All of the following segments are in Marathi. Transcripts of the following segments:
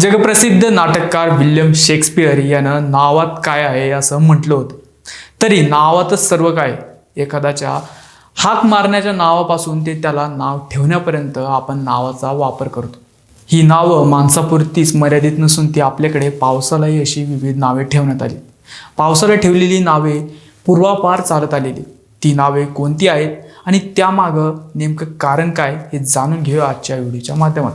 जगप्रसिद्ध नाटककार विल्यम शेक्सपियर यानं नावात काय आहे असं म्हटलं होतं. तरी नावातच सर्व काय? एखाद्याच्या हाक मारण्याच्या नावापासून ते त्याला नाव ठेवण्यापर्यंत आपण नावाचा वापर करतो. ही नावं माणसापुरतीच मर्यादित नसून ती आपल्याकडे पावसालाही अशी विविध नावे ठेवण्यात आली. पावसाला ठेवलेली नावे पूर्वापार चालत आलेली. ती नावे कोणती आहेत आणि त्यामागं नेमकं कारण काय हे जाणून घेऊया आजच्या व्हिडिओच्या माध्यमात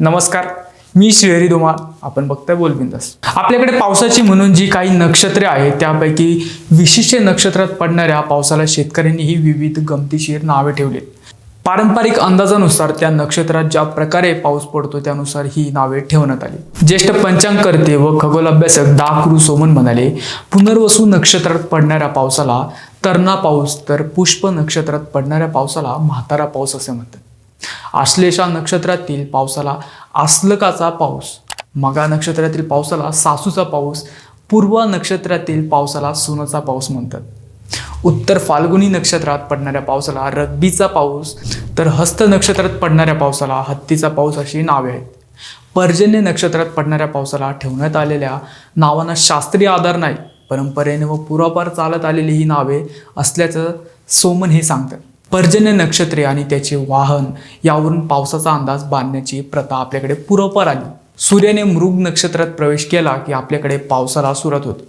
नमस्कार. मी शिहरी धुमाळ. आपण बघताय बोलबिंदास. आपल्याकडे पावसाची म्हणून जी काही नक्षत्रे आहेत त्यापैकी विशिष्ट नक्षत्रात पडणाऱ्या पावसाला शेतकऱ्यांनी ही विविध गमतीशीर नावे ठेवलीत. पारंपरिक अंदाजानुसार त्या नक्षत्रात ज्या प्रकारे पाऊस पडतो त्यानुसार ही नावे ठेवण्यात आली. ज्येष्ठ पंचांगकर्ते व खगोल अभ्यासक डा सोमन म्हणाले पुनर्वसू नक्षत्रात पडणाऱ्या पावसाला तरणा पाऊस तर पुष्प नक्षत्रात पडणाऱ्या पावसाला म्हातारा पाऊस असे म्हणतात. आश्लेषा नक्षत्रातील पावसाला आसलकाचा पाऊस. मगा नक्षत्रातील पावसाला सासूचा पाऊस पूर्व नक्षत्रातील पावसाला सुनाचा पाऊस म्हणतात. उत्तर फाल्गुनी नक्षत्रात पडणाऱ्या पावसाला रब्बीचा पाऊस तर हस्त नक्षत्रात पडणाऱ्या पावसाला हत्तीचा पाऊस अशी नावे आहेत. पर्जन्य नक्षत्रात पडणाऱ्या पावसाला ठेवण्यात आलेल्या नावांना शास्त्रीय आधार नाही परंपरेने व पूर्वापार चालत आलेली ही नावे असल्याचं सोमन हे सांगतात. पर्जन्य नक्षत्रे आणि त्याचे वाहन यावरून पावसाचा अंदाज बांधण्याची प्रथा आपल्याकडे पूर्वपार आली. सूर्याने मृग नक्षत्रात प्रवेश केला की आपल्याकडे पावसाला सुरुवात होते.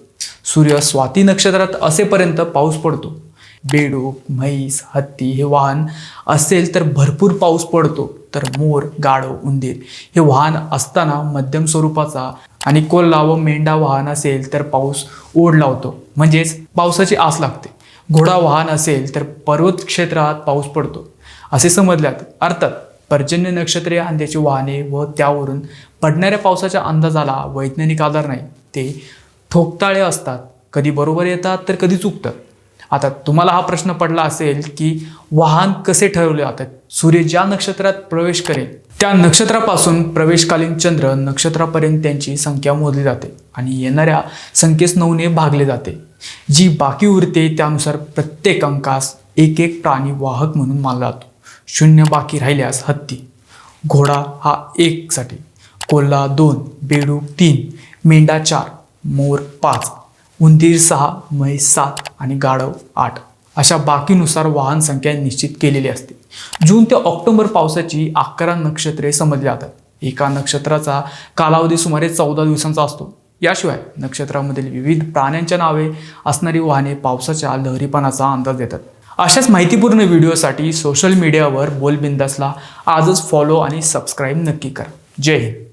सूर्य स्वाती नक्षत्रात असेपर्यंत पाऊस पडतो. बेडूक म्हैस हत्ती हे वाहन असेल तर भरपूर पाऊस पडतो. तर मोर गाढव उंदीर हे वाहन असताना मध्यम स्वरूपाचा आणि कोल्हा व मेंढा वाहन असेल तर पाऊस ओढ लावतो. म्हणजेच पावसाची आस लागते. घोडा वाहन असेल तर पर्वत क्षेत्रात पाऊस पडतो. असे समजल्यात. अर्थात पर्जन्य नक्षत्रे आणि त्याची वाहने व त्यावरून पडणाऱ्या पावसाच्या अंदाजाला वैज्ञानिक आधार नाही. ते ठोकताळे असतात. कधी बरोबर येतात तर कधी चुकतात. आता तुम्हाला हा प्रश्न पडला असेल की वाहन कसे ठरवले जातात? सूर्य ज्या नक्षत्रात प्रवेश करेल त्या नक्षत्रापासून प्रवेशकालीन चंद्र नक्षत्रापर्यंत त्यांची संख्या मोजली जाते आणि येणाऱ्या संख्येस नऊने भागले जाते. जी बाकी उरते त्यानुसार प्रत्येक अंकास एक एक प्राणी वाहक म्हणून मानला जातो. शून्य बाकी राहिल्यास हत्ती. घोडा हा एकसाठी. कोल्हा दोन बेडूक तीन मेंढा चार मोर पाच उंदीर सहा म्हैस सात आणि गाढव आठ. अशा बाकीनुसार वाहन संख्या निश्चित केलेली असते. जून ते ऑक्टोबर पावसाची अकरा नक्षत्रे समजली जातात. एका नक्षत्राचा कालावधी सुमारे चौदा दिवसांचा असतो. याशिवाय नक्षत्रामधील विविध प्राण्यांच्या नावे असणारी वाहने पावसाच्या लहरीपणाचा अंदाज देतात. अशाच माहितीपूर्ण व्हिडिओसाठी सोशल मीडियावर बोलबिंदासला आजच फॉलो आणि सबस्क्राईब नक्की करा. जय हिंद.